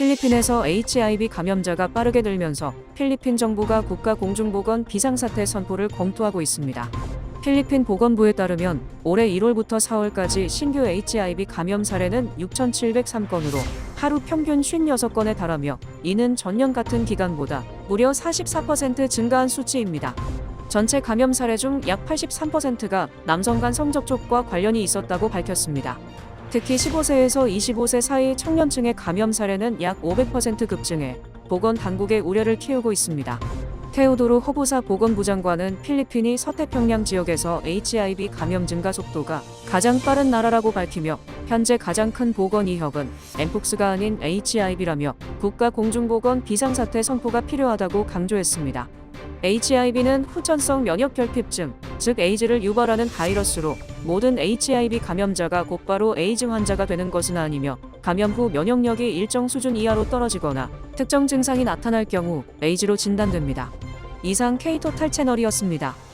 필리핀에서 HIV 감염자가 빠르게 늘면서 필리핀 정부가 국가 공중보건 비상사태 선포를 검토하고 있습니다. 필리핀 보건부에 따르면 올해 1월부터 4월까지 신규 HIV 감염 사례는 6,703건으로 하루 평균 56건에 달하며 이는 전년 같은 기간보다 무려 44% 증가한 수치입니다. 전체 감염 사례 중 약 83%가 남성 간 성접촉과 관련이 있었다고 밝혔습니다. 특히 15세에서 25세 사이 청년층의 감염 사례는 약 500% 급증해 보건 당국의 우려를 키우고 있습니다. 테오도로 호부사 보건부 장관은 필리핀이 서태평양 지역에서 HIV 감염 증가 속도가 가장 빠른 나라라고 밝히며 현재 가장 큰 보건 위협은 엠폭스가 아닌 HIV라며 국가 공중보건 비상사태 선포가 필요하다고 강조했습니다. HIV는 후천성 면역 결핍증, 즉 에이즈를 유발하는 바이러스로 모든 HIV 감염자가 곧바로 에이즈 환자가 되는 것은 아니며 감염 후 면역력이 일정 수준 이하로 떨어지거나 특정 증상이 나타날 경우 에이즈로 진단됩니다. 이상 K토탈 채널이었습니다.